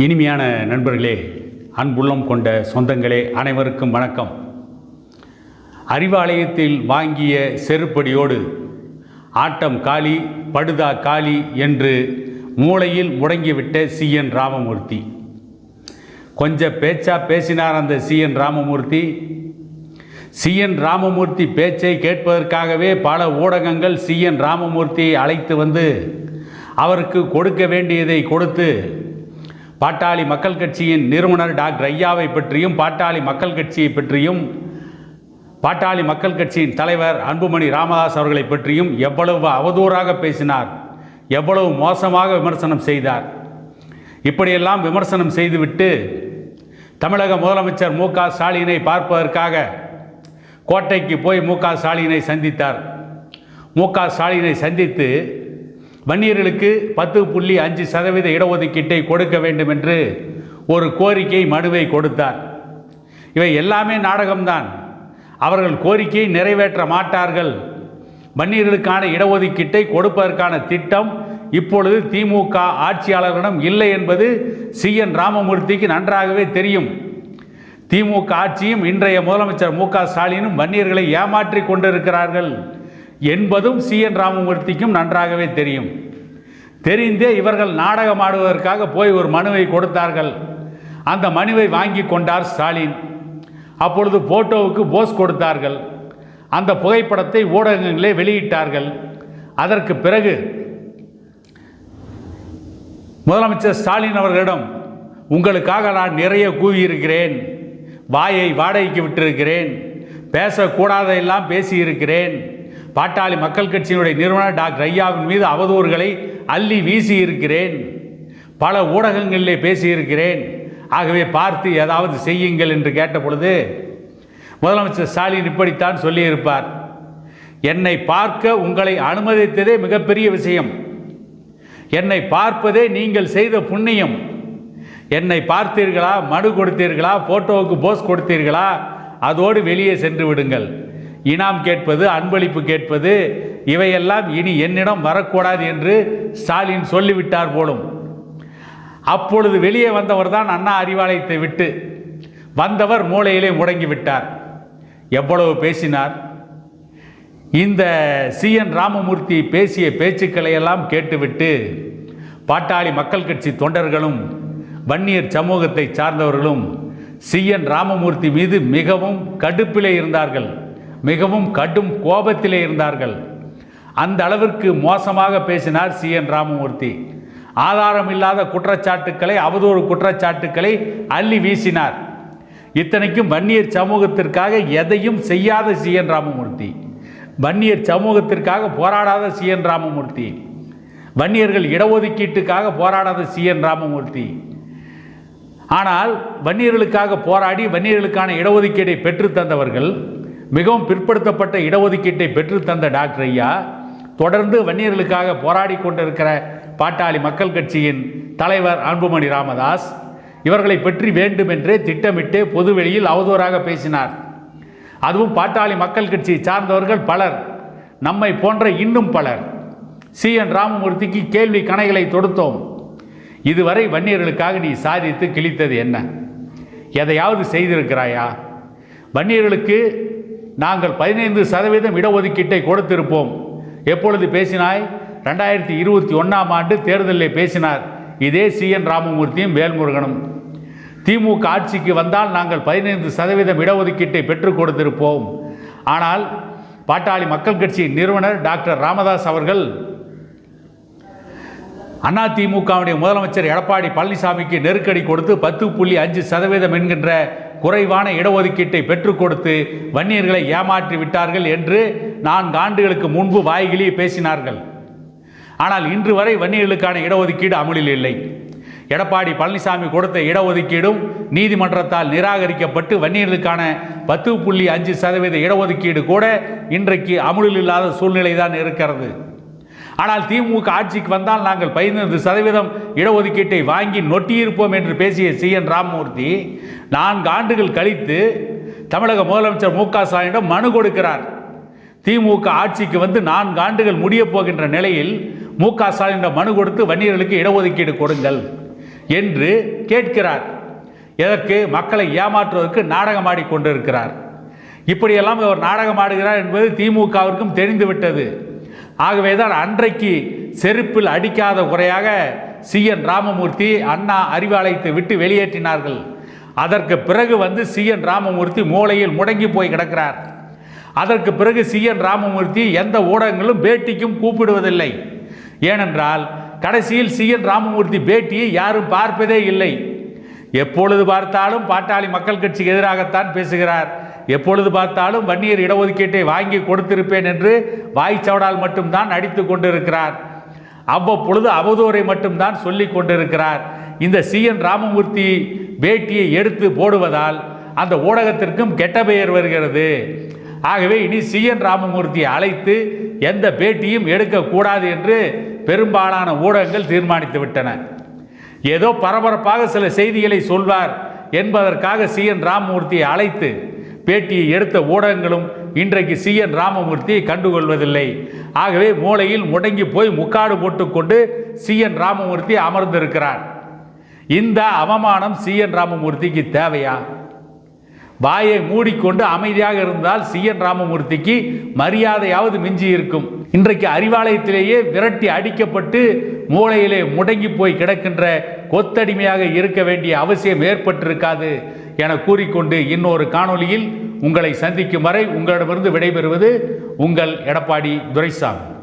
இனிமையான நண்பர்களே அன்புள்ளம் கொண்ட சொந்தங்களே அனைவருக்கும் வணக்கம். அறிவாலயத்தில் வாங்கிய செருப்படியோடு ஆட்டம் காளி படுதா காளி என்று மூளையில் முடங்கிவிட்ட சி. என். ராமமூர்த்தி. கொஞ்சம் பேச்சா பேசினார் அந்த C. N. Ramamurthy. C. N. Ramamurthy பேச்சை கேட்பதற்காகவே பல ஊடகங்கள் சி. என். ராமமூர்த்தியை அழைத்து வந்து அவருக்கு கொடுக்க வேண்டியதை கொடுத்து பாட்டாளி மக்கள் கட்சியின் நிறுவனர் டாக்டர் ஐயாவை பற்றியும் பாட்டாளி மக்கள் கட்சியை பற்றியும் பாட்டாளி மக்கள் கட்சியின் தலைவர் அன்புமணி ராமதாஸ் அவர்களை பற்றியும் எவ்வளவு அவதூறாக பேசினார் எவ்வளவு மோசமாக விமர்சனம் செய்தார். இப்படியெல்லாம் விமர்சனம் செய்துவிட்டு தமிழக முதலமைச்சர் மு க ஸ்டாலினை பார்ப்பதற்காக கோட்டைக்கு போய் மு க ஸ்டாலினை சந்தித்தார். மு க ஸ்டாலினை சந்தித்து வன்னியர்களுக்கு பத்து புள்ளி அஞ்சு சதவீத இடஒதுக்கீட்டை கொடுக்க வேண்டும் என்று ஒரு கோரிக்கை மனுவை கொடுத்தார். இவை எல்லாமே நாடகம்தான். அவர்கள் கோரிக்கையை நிறைவேற்ற மாட்டார்கள். வன்னியர்களுக்கான இடஒதுக்கீட்டை கொடுப்பதற்கான திட்டம் இப்பொழுது திமுக ஆட்சியாளர்களிடம் இல்லை என்பது சி என் ராமமூர்த்திக்கு நன்றாகவே தெரியும். திமுக ஆட்சியும் இன்றைய முதலமைச்சர் மு க ஸ்டாலினும் வன்னியர்களை ஏமாற்றி கொண்டிருக்கிறார்கள். என்பதும் சி. என். ராமமூர்த்திக்கும் நன்றாகவே தெரியும். தெரிந்தே இவர்கள் நாடகம் ஆடுவதற்காக போய் ஒரு மனுவை கொடுத்தார்கள். அந்த மனுவை வாங்கி கொண்டார் ஸ்டாலின். அப்பொழுது போட்டோவுக்கு போஸ் கொடுத்தார்கள். அந்த புகைப்படத்தை ஊடகங்களே வெளியிட்டார்கள். அதற்கு பிறகு முதலமைச்சர் ஸ்டாலின் அவர்களிடம் உங்களுக்காக நான் நிறைய கூவியிருக்கிறேன். வாயை வாடகைக்கு விட்டிருக்கிறேன். பேசக்கூடாதையெல்லாம் பேசியிருக்கிறேன். பாட்டாளி மக்கள் கட்சியினுடைய நிறுவனர் டாக்டர் ஐயாவின் மீது அவதூறுகளை அள்ளி வீசியிருக்கிறேன். பல ஊடகங்களிலே பேசியிருக்கிறேன். ஆகவே பார்த்து ஏதாவது செய்யுங்கள் என்று கேட்ட பொழுது முதலமைச்சர் ஸ்டாலின் இப்படித்தான் சொல்லியிருப்பார். என்னை பார்க்க உங்களை அனுமதித்ததே மிகப்பெரிய விஷயம். என்னை பார்ப்பதே நீங்கள் செய்த புண்ணியம். என்னை பார்த்தீர்களா? மனு கொடுத்தீர்களா? போட்டோவுக்கு போஸ் கொடுத்தீர்களா? அதோடு வெளியே சென்று விடுங்கள். இனாம் கேட்பது அன்பளிப்பு கேட்பது இவையெல்லாம் இனி என்னிடம் வரக்கூடாது என்று ஸ்டாலின் சொல்லிவிட்டார் போலும். அப்பொழுது வெளியே வந்தவர் தான் அண்ணா அறிவாலயத்தை விட்டு வந்தவர் மூளையிலே முடங்கி விட்டார் எவ்வளவு பேசினார்? இந்த சி. என். ராமமூர்த்தி பேசிய பேச்சுக்களை எல்லாம் கேட்டுவிட்டு பாட்டாளி மக்கள் கட்சி தொண்டர்களும் வன்னியர் சமூகத்தை சார்ந்தவர்களும் சி. என். ராமமூர்த்தி மீது மிகவும் கடுப்பிலே இருந்தார்கள். மிகவும் கடும் கோபத்திலே இருந்தார்கள். அந்த அளவிற்கு மோசமாக பேசினார் சி. என். ராமமூர்த்தி. ஆதாரம் இல்லாத குற்றச்சாட்டுக்களை அவதூறு குற்றச்சாட்டுக்களை அள்ளி வீசினார். இத்தனைக்கும் வன்னியர் சமூகத்திற்காக எதையும் செய்யாத சி. என். ராமமூர்த்தி. வன்னியர் சமூகத்திற்காக போராடாத சி. என். ராமமூர்த்தி. வன்னியர்கள் இடஒதுக்கீட்டுக்காக போராடாத சி. என். ராமமூர்த்தி. ஆனால் வன்னியர்களுக்காக போராடி வன்னியர்களுக்கான இடஒதுக்கீடை பெற்றுத்தந்தவர்கள் தந்தவர்கள் மிகவும் பிற்படுத்தப்பட்ட இடஒதுக்கீட்டை பெற்றுத்தந்த டாக்டர் ஐயா தொடர்ந்து வன்னியர்களுக்காக போராடி கொண்டிருக்கிற பாட்டாளி மக்கள் கட்சியின் தலைவர் அன்புமணி ராமதாஸ் இவர்களை பற்றி வேண்டுமென்றே திட்டமிட்டே பொதுவெளியில் அவதூறாக பேசினார். அதுவும் பாட்டாளி மக்கள் கட்சியை சார்ந்தவர்கள் பலர் நம்மை போன்ற இன்னும் பலர். சி. என். ராமமூர்த்திக்கு கேள்வி கணைகளை தொடுத்தோம். இதுவரை வன்னியர்களுக்காக நீ சாதித்து கிழித்தது என்ன? எதையாவது செய்திருக்கிறாயா? வன்னியர்களுக்கு நாங்கள் பதினைந்து சதவீதம் இடஒதுக்கீட்டை கொடுத்திருப்போம். எப்பொழுது பேசினாய்? ரெண்டாயிரத்தி இருபத்தி ஒன்றாம் ஆண்டு தேர்தலில் பேசினார். இதே சி. என். ராமமூர்த்தியும் வேல்முருகனும். திமுக ஆட்சிக்கு வந்தால் நாங்கள் பதினைந்து சதவீதம் இடஒதுக்கீட்டை பெற்றுக் கொடுத்திருப்போம். ஆனால் பாட்டாளி மக்கள் கட்சியின் நிறுவனர் டாக்டர் ராமதாஸ் அவர்கள் அதிமுகவுடைய முதலமைச்சர் எடப்பாடி பழனிசாமிக்கு நெருக்கடி கொடுத்து பத்து புள்ளி அஞ்சு சதவீதம் என்கின்ற குறைவான இடஒதுக்கீட்டை பெற்றுக் கொடுத்து வன்னியர்களை ஏமாற்றி விட்டார்கள் என்று நான்கு ஆண்டுகளுக்கு முன்பு வாய்கிலி பேசினார்கள். ஆனால் இன்று வரை வன்னியர்களுக்கான இடஒதுக்கீடு அமலில் இல்லை. எடப்பாடி பழனிசாமி கொடுத்த இடஒதுக்கீடும் நீதிமன்றத்தால் நிராகரிக்கப்பட்டு வன்னியர்களுக்கான பத்து புள்ளி அஞ்சு சதவீத இடஒதுக்கீடு கூட இன்றைக்கு அமுலில் இல்லாத சூழ்நிலை தான் இருக்கிறது. ஆனால் திமுக ஆட்சிக்கு வந்தால் நாங்கள் பதினைந்து சதவீதம் இடஒதுக்கீட்டை வாங்கி நொட்டியிருப்போம் என்று பேசிய சி என் ராமமூர்த்தி நான்கு ஆண்டுகள் கழித்து தமிழக முதலமைச்சர் மு க ஸ்டாலினிடம் மனு கொடுக்கிறார். திமுக ஆட்சிக்கு வந்து நான்கு ஆண்டுகள் முடியப் போகின்ற நிலையில் மு க ஸ்டாலினிடம் மனு கொடுத்து வன்னியர்களுக்கு இடஒதுக்கீடு கொடுங்கள் என்று கேட்கிறார். எதற்கு மக்களை ஏமாற்றுவதற்கு நாடகமாடி கொண்டிருக்கிறார். இப்படியெல்லாம் இவர் நாடகமாடுகிறார் என்பது திமுகவிற்கும் தெரிந்துவிட்டது. ஆகவே தான் அன்றைக்கு செருப்பில் அடிக்காத குறையாக சி. என். ராமமூர்த்தி அண்ணா அறிவாலயத்தை விட்டு வெளியேற்றினார்கள். அதற்கு பிறகு வந்து சி. என். ராமமூர்த்தி மூளையில் முடங்கி போய் கிடக்கிறார். அதற்கு பிறகு சி. என். ராமமூர்த்தி எந்த ஊடகங்களும் பேட்டிக்கும் கூப்பிடுவதில்லை. ஏனென்றால் கடைசியில் சி. என். ராமமூர்த்தி பேட்டியை யாரும் பார்ப்பதே இல்லை. எப்பொழுது பார்த்தாலும் பாட்டாளி மக்கள் கட்சிக்கு எதிராகத்தான் பேசுகிறார். எப்பொழுது பார்த்தாலும் வன்னியர் இடஒதுக்கீட்டை வாங்கி கொடுத்திருப்பேன் என்று வாய்ச்சவடால் மட்டும்தான் அடித்து கொண்டிருக்கிறார். அவ்வப்பொழுது அவதூறை மட்டும்தான் சொல்லி கொண்டிருக்கிறார். இந்த சி என் ராமமூர்த்தி பேட்டியை எடுத்து போடுவதால் அந்த ஊடகத்திற்கும் கெட்ட பெயர் வருகிறது. ஆகவே இனி சி என் ராமமூர்த்தியை அழைத்து எந்த பேட்டியும் எடுக்கக்கூடாது என்று பெரும்பாலான ஊடகங்கள் தீர்மானித்து விட்டன. ஏதோ பரபரப்பாக சில செய்திகளை சொல்வார் என்பதற்காக சி என் ராமமூர்த்தியை அழைத்து பேட்டியை எடுத்த ஊடகங்களும் இன்றைக்கு சி என் ராமமூர்த்தியை கண்டுகொள்வதில்லை. ஆகவே மூளையில் முடங்கி போய் முக்காடு போட்டுக்கொண்டு சி என் ராமமூர்த்தி அமர்ந்திருக்கிறார். இந்த அவமானம் சி என் ராமமூர்த்திக்கு தேவையா? வாயை மூடிக்கொண்டு அமைதியாக இருந்தால் சி என் ராமமூர்த்திக்கு மரியாதையாவது மிஞ்சி இருக்கும் இன்றைக்கு அறிவாலயத்திலேயே விரட்டி அடிக்கப்பட்டு மூளையிலே முடங்கி போய் கிடக்கின்ற கொத்தடிமையாக இருக்க வேண்டிய அவசியம் ஏற்பட்டிருக்காது. என கூறிக்கொண்டு இன்னொரு காணொலியில் உங்களை சந்திக்கும் வரை உங்களிடமிருந்து விடைபெறுவது உங்கள் எடப்பாடி துரைசாமி.